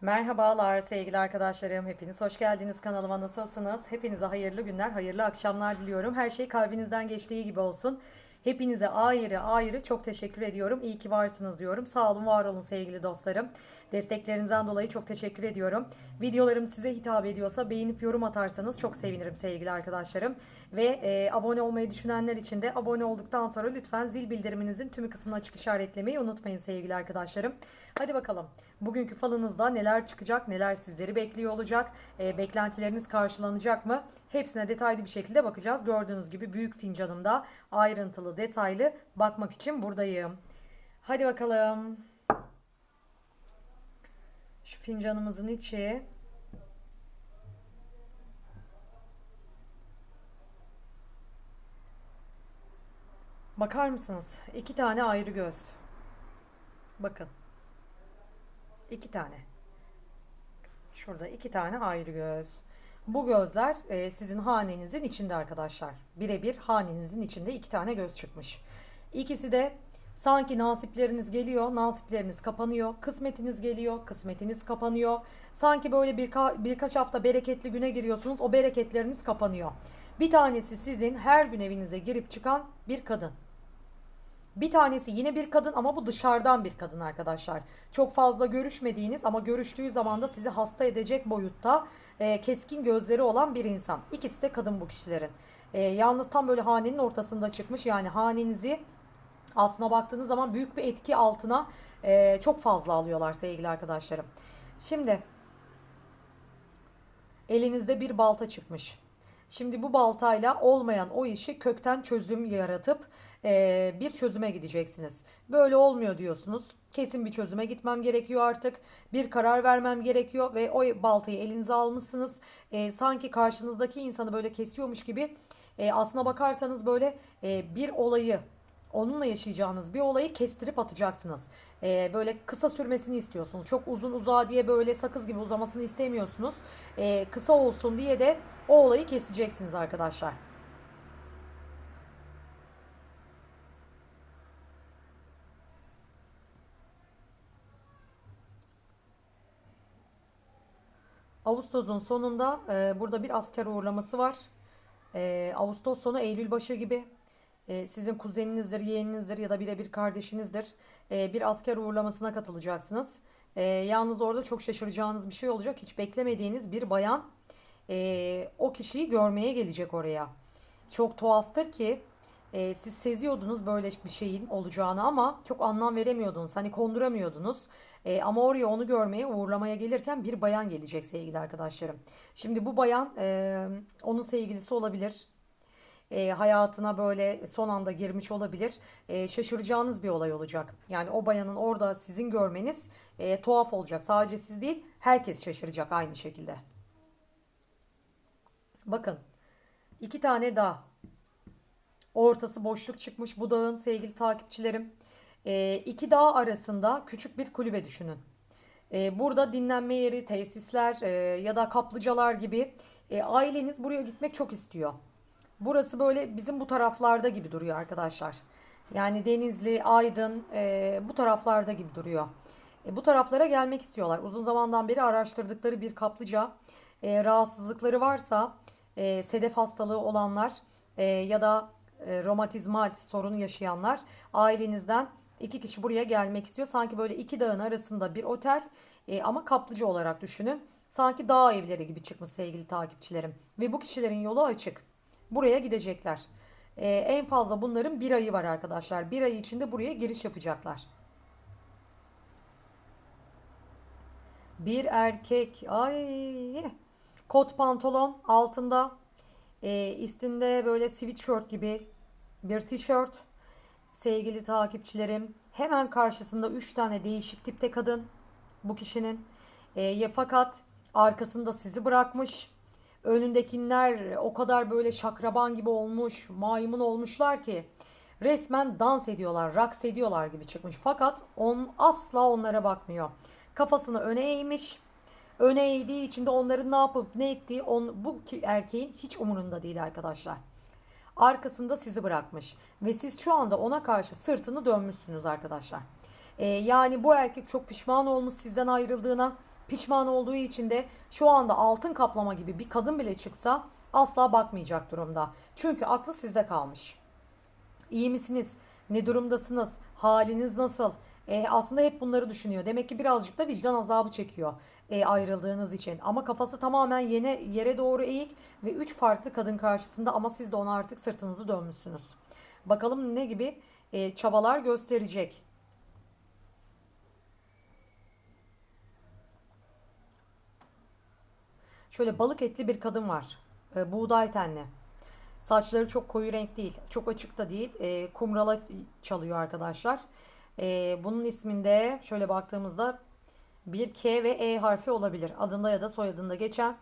Merhabalar sevgili arkadaşlarım. Hepiniz hoş geldiniz kanalıma. Nasılsınız? Hepinize hayırlı günler, hayırlı akşamlar diliyorum. Her şey kalbinizden geçtiği gibi olsun. Hepinize ayrı ayrı çok teşekkür ediyorum. İyi ki varsınız diyorum. Sağ olun, var olun sevgili dostlarım. Desteklerinizden dolayı çok teşekkür ediyorum. Videolarım size hitap ediyorsa beğenip yorum atarsanız çok sevinirim sevgili arkadaşlarım. Ve e, abone olmayı düşünenler için de abone olduktan sonra lütfen zil bildiriminizin tümü kısmına açık işaretlemeyi unutmayın sevgili arkadaşlarım. Hadi bakalım. Bugünkü falınızda neler çıkacak, neler sizleri bekliyor olacak, e, beklentileriniz karşılanacak mı? Hepsine detaylı bir şekilde bakacağız. Gördüğünüz gibi büyük fincanımda ayrıntılı, detaylı bakmak için buradayım. Hadi bakalım. Şu fincanımızın içi. Bakar mısınız? İki tane ayrı göz. Bakın. İki tane. Şurada iki tane ayrı göz. Bu gözler e, sizin hanenizin içinde arkadaşlar. Birebir hanenizin içinde iki tane göz çıkmış. İkisi de sanki nasipleriniz geliyor, nasipleriniz kapanıyor. Kısmetiniz geliyor, kısmetiniz kapanıyor. Sanki böyle birka, birkaç hafta bereketli güne giriyorsunuz, o bereketleriniz kapanıyor. Bir tanesi sizin her gün evinize girip çıkan bir kadın. Bir tanesi yine bir kadın ama bu dışarıdan bir kadın arkadaşlar. Çok fazla görüşmediğiniz ama görüştüğü zaman da sizi hasta edecek boyutta e, keskin gözleri olan bir insan. İkisi de kadın bu kişilerin. E, yalnız tam böyle hanenin ortasında çıkmış. Yani hanenizi aslına baktığınız zaman büyük bir etki altına e, çok fazla alıyorlar sevgili arkadaşlarım. Şimdi elinizde bir balta çıkmış. Şimdi bu baltayla olmayan o işi kökten çözüm yaratıp e, bir çözüme gideceksiniz. Böyle olmuyor diyorsunuz. Kesin bir çözüme gitmem gerekiyor artık. Bir karar vermem gerekiyor ve o baltayı elinize almışsınız. E, sanki karşınızdaki insanı böyle kesiyormuş gibi e, aslına bakarsanız böyle e, bir olayı onunla yaşayacağınız bir olayı kestirip atacaksınız. Ee, böyle kısa sürmesini istiyorsunuz. Çok uzun uzağa diye böyle sakız gibi uzamasını istemiyorsunuz. Ee, kısa olsun diye de o olayı keseceksiniz arkadaşlar. Ağustos'un sonunda e, burada bir asker uğurlaması var. E, Ağustos sonu Eylül başı gibi e, sizin kuzeninizdir, yeğeninizdir ya da birebir kardeşinizdir. E, bir asker uğurlamasına katılacaksınız. E, yalnız orada çok şaşıracağınız bir şey olacak. Hiç beklemediğiniz bir bayan o kişiyi görmeye gelecek oraya. Çok tuhaftır ki siz seziyordunuz böyle bir şeyin olacağını ama çok anlam veremiyordunuz. Hani konduramıyordunuz. E, ama oraya onu görmeye, uğurlamaya gelirken bir bayan gelecek sevgili arkadaşlarım. Şimdi bu bayan e, onun sevgilisi olabilir e, hayatına böyle son anda girmiş olabilir. E, şaşıracağınız bir olay olacak. Yani o bayanın orada sizin görmeniz e, tuhaf olacak. Sadece siz değil, herkes şaşıracak aynı şekilde. Bakın, iki tane dağ. Ortası boşluk çıkmış bu dağın sevgili takipçilerim. E, iki dağ arasında küçük bir kulübe düşünün. E, burada dinlenme yeri, tesisler e, ya da kaplıcalar gibi e, aileniz buraya gitmek çok istiyor. Burası böyle bizim bu taraflarda gibi duruyor arkadaşlar. Yani Denizli, Aydın e, bu taraflarda gibi duruyor. E, bu taraflara gelmek istiyorlar. Uzun zamandan beri araştırdıkları bir kaplıca. E, rahatsızlıkları varsa e, sedef hastalığı olanlar e, ya da e, romatizmal sorunu yaşayanlar ailenizden iki kişi buraya gelmek istiyor. Sanki böyle iki dağın arasında bir otel e, ama kaplıca olarak düşünün. Sanki dağ evleri gibi çıkmış sevgili takipçilerim. Ve bu kişilerin yolu açık. Buraya gidecekler. Ee, en fazla bunların bir ayı var arkadaşlar. Bir ay içinde buraya giriş yapacaklar. Bir erkek ay kot pantolon altında e, üstünde böyle sweatshirt gibi bir tişört sevgili takipçilerim hemen karşısında 3 tane değişik tipte kadın bu kişinin e, ya fakat arkasında sizi bırakmış önündekiler o kadar böyle şakraban gibi olmuş, maymun olmuşlar ki resmen dans ediyorlar, raks ediyorlar gibi çıkmış. Fakat on asla onlara bakmıyor. Kafasını öne eğmiş. Öne eğdiği için de onların ne yapıp ne ettiği on, bu erkeğin hiç umurunda değil arkadaşlar. Arkasında sizi bırakmış ve siz şu anda ona karşı sırtını dönmüşsünüz arkadaşlar. E, yani bu erkek çok pişman olmuş sizden ayrıldığına. Pişman olduğu için de şu anda altın kaplama gibi bir kadın bile çıksa asla bakmayacak durumda. Çünkü aklı sizde kalmış. İyi misiniz? Ne durumdasınız? Haliniz nasıl? E, aslında hep bunları düşünüyor. Demek ki birazcık da vicdan azabı çekiyor e, ayrıldığınız için. Ama kafası tamamen yine yere doğru eğik ve üç farklı kadın karşısında ama siz de ona artık sırtınızı dönmüşsünüz. Bakalım ne gibi e, çabalar gösterecek. Şöyle balık etli bir kadın var. E, buğday tenli. Saçları çok koyu renk değil. Çok açık da değil. E, kumrala çalıyor arkadaşlar. E, bunun isminde şöyle baktığımızda bir K ve E harfi olabilir. Adında ya da soyadında geçen.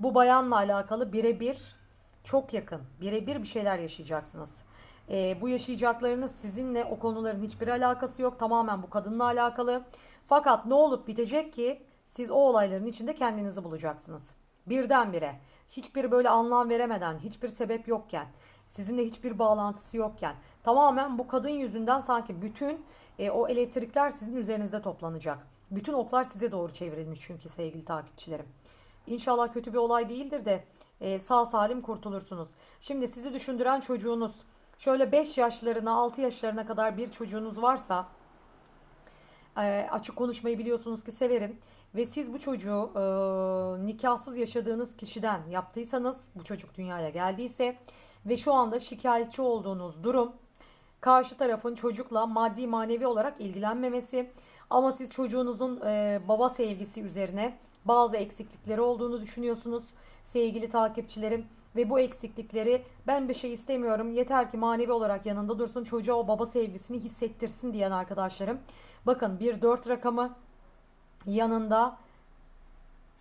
Bu bayanla alakalı birebir çok yakın. Birebir bir şeyler yaşayacaksınız. E, bu yaşayacaklarınız sizinle o konuların hiçbir alakası yok. Tamamen bu kadınla alakalı. Fakat ne olup bitecek ki siz o olayların içinde kendinizi bulacaksınız. Birdenbire hiçbir böyle anlam veremeden, hiçbir sebep yokken, sizinle hiçbir bağlantısı yokken tamamen bu kadın yüzünden sanki bütün e, o elektrikler sizin üzerinizde toplanacak. Bütün oklar size doğru çevrilmiş çünkü sevgili takipçilerim. İnşallah kötü bir olay değildir de e, sağ salim kurtulursunuz. Şimdi sizi düşündüren çocuğunuz şöyle 5 yaşlarına 6 yaşlarına kadar bir çocuğunuz varsa e, açık konuşmayı biliyorsunuz ki severim. Ve siz bu çocuğu e, nikahsız yaşadığınız kişiden yaptıysanız, bu çocuk dünyaya geldiyse ve şu anda şikayetçi olduğunuz durum karşı tarafın çocukla maddi manevi olarak ilgilenmemesi ama siz çocuğunuzun e, baba sevgisi üzerine bazı eksiklikleri olduğunu düşünüyorsunuz sevgili takipçilerim ve bu eksiklikleri ben bir şey istemiyorum yeter ki manevi olarak yanında dursun çocuğa o baba sevgisini hissettirsin diyen arkadaşlarım. Bakın bir dört rakamı yanında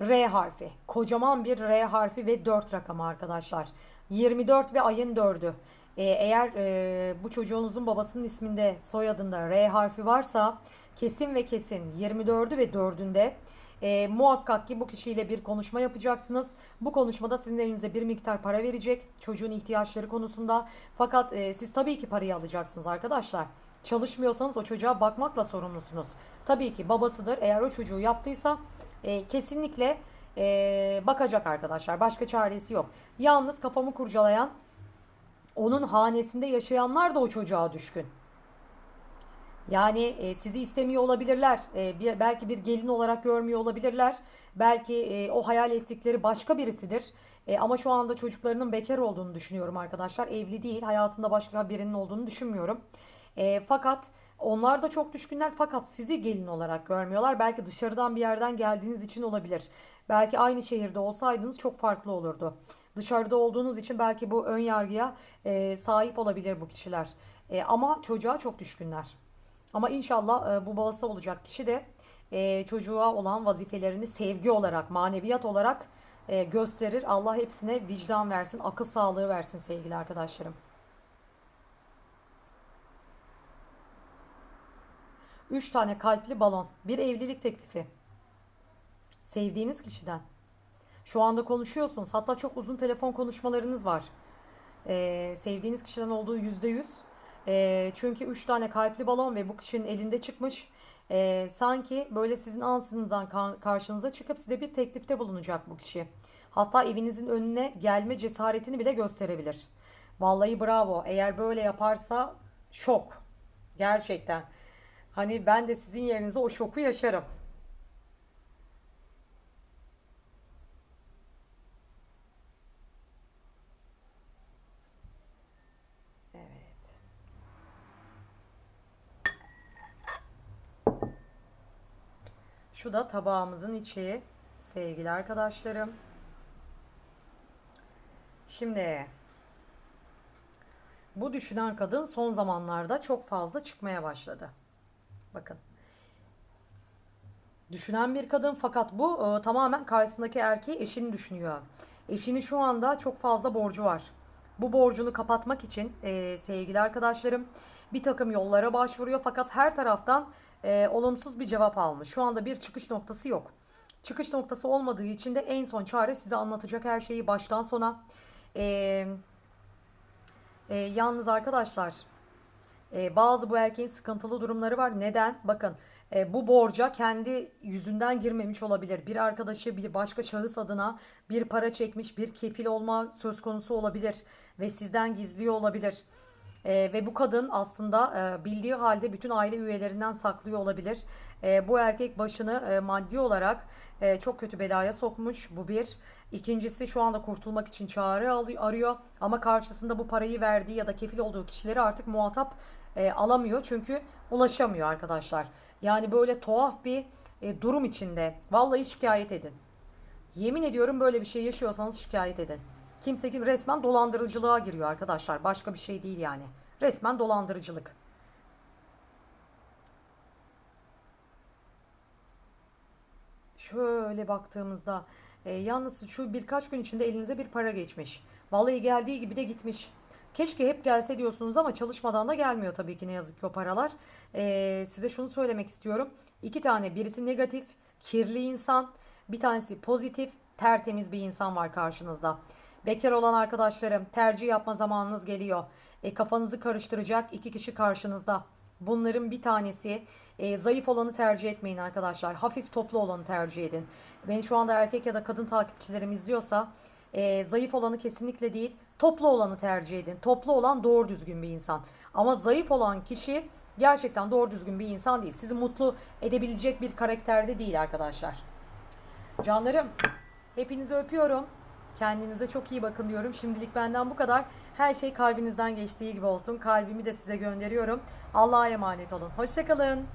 R harfi. Kocaman bir R harfi ve 4 rakamı arkadaşlar. 24 ve ayın 4'ü. Ee, eğer e, bu çocuğunuzun babasının isminde soyadında R harfi varsa kesin ve kesin 24'ü ve 4'ünde e, muhakkak ki bu kişiyle bir konuşma yapacaksınız. Bu konuşmada sizin elinize bir miktar para verecek çocuğun ihtiyaçları konusunda. Fakat e, siz tabii ki parayı alacaksınız arkadaşlar. Çalışmıyorsanız o çocuğa bakmakla sorumlusunuz. Tabii ki babasıdır. Eğer o çocuğu yaptıysa e, kesinlikle e, bakacak arkadaşlar. Başka çaresi yok. Yalnız kafamı kurcalayan onun hanesinde yaşayanlar da o çocuğa düşkün. Yani e, sizi istemiyor olabilirler. E, bir, belki bir gelin olarak görmüyor olabilirler. Belki e, o hayal ettikleri başka birisidir. E, ama şu anda çocuklarının bekar olduğunu düşünüyorum arkadaşlar. Evli değil, hayatında başka birinin olduğunu düşünmüyorum. E, fakat onlar da çok düşkünler fakat sizi gelin olarak görmüyorlar. Belki dışarıdan bir yerden geldiğiniz için olabilir. Belki aynı şehirde olsaydınız çok farklı olurdu. Dışarıda olduğunuz için belki bu ön yargıya e, sahip olabilir bu kişiler. E, ama çocuğa çok düşkünler. Ama inşallah e, bu babası olacak kişi de e, çocuğa olan vazifelerini sevgi olarak, maneviyat olarak e, gösterir. Allah hepsine vicdan versin, akıl sağlığı versin sevgili arkadaşlarım. Üç tane kalpli balon. Bir evlilik teklifi. Sevdiğiniz kişiden. Şu anda konuşuyorsunuz. Hatta çok uzun telefon konuşmalarınız var. Ee, sevdiğiniz kişiden olduğu yüzde yüz. Ee, çünkü üç tane kalpli balon ve bu kişinin elinde çıkmış. Ee, sanki böyle sizin ansızından karşınıza çıkıp size bir teklifte bulunacak bu kişi. Hatta evinizin önüne gelme cesaretini bile gösterebilir. Vallahi bravo. Eğer böyle yaparsa şok. Gerçekten. Hani ben de sizin yerinize o şoku yaşarım. Şu da tabağımızın içi sevgili arkadaşlarım. Şimdi bu düşünen kadın son zamanlarda çok fazla çıkmaya başladı. Bakın. Düşünen bir kadın fakat bu e, tamamen karşısındaki erkeği eşini düşünüyor. Eşini şu anda çok fazla borcu var. Bu borcunu kapatmak için e, sevgili arkadaşlarım bir takım yollara başvuruyor fakat her taraftan e, olumsuz bir cevap almış. Şu anda bir çıkış noktası yok. Çıkış noktası olmadığı için de en son çare size anlatacak her şeyi baştan sona. E, e, yalnız arkadaşlar E, bazı bu erkeğin sıkıntılı durumları var. Neden? Bakın e, bu borca kendi yüzünden girmemiş olabilir. Bir arkadaşı bir başka şahıs adına bir para çekmiş, bir kefil olma söz konusu olabilir ve sizden gizliyor olabilir. E, ve bu kadın aslında e, bildiği halde bütün aile üyelerinden saklıyor olabilir. E, bu erkek başını e, maddi olarak e, çok kötü belaya sokmuş. Bu bir. İkincisi şu anda kurtulmak için çare arıyor ama karşısında bu parayı verdiği ya da kefil olduğu kişileri artık muhatap e, alamıyor çünkü ulaşamıyor arkadaşlar. Yani böyle tuhaf bir e, durum içinde. Vallahi şikayet edin. Yemin ediyorum böyle bir şey yaşıyorsanız şikayet edin. Kimse kim resmen dolandırıcılığa giriyor arkadaşlar. Başka bir şey değil yani. Resmen dolandırıcılık. Şöyle baktığımızda e, yalnız şu birkaç gün içinde elinize bir para geçmiş. Vallahi geldiği gibi de gitmiş. Keşke hep gelse diyorsunuz ama çalışmadan da gelmiyor tabii ki ne yazık ki o paralar. E, size şunu söylemek istiyorum. İki tane birisi negatif, kirli insan. Bir tanesi pozitif, tertemiz bir insan var karşınızda. Bekar olan arkadaşlarım tercih yapma zamanınız geliyor. E, kafanızı karıştıracak iki kişi karşınızda. Bunların bir tanesi e, zayıf olanı tercih etmeyin arkadaşlar. Hafif toplu olanı tercih edin. Beni şu anda erkek ya da kadın takipçilerim izliyorsa e, zayıf olanı kesinlikle değil toplu olanı tercih edin. Toplu olan doğru düzgün bir insan. Ama zayıf olan kişi gerçekten doğru düzgün bir insan değil. Sizi mutlu edebilecek bir karakterde değil arkadaşlar. Canlarım hepinizi öpüyorum. Kendinize çok iyi bakın diyorum. Şimdilik benden bu kadar. Her şey kalbinizden geçtiği gibi olsun. Kalbimi de size gönderiyorum. Allah'a emanet olun. Hoşçakalın.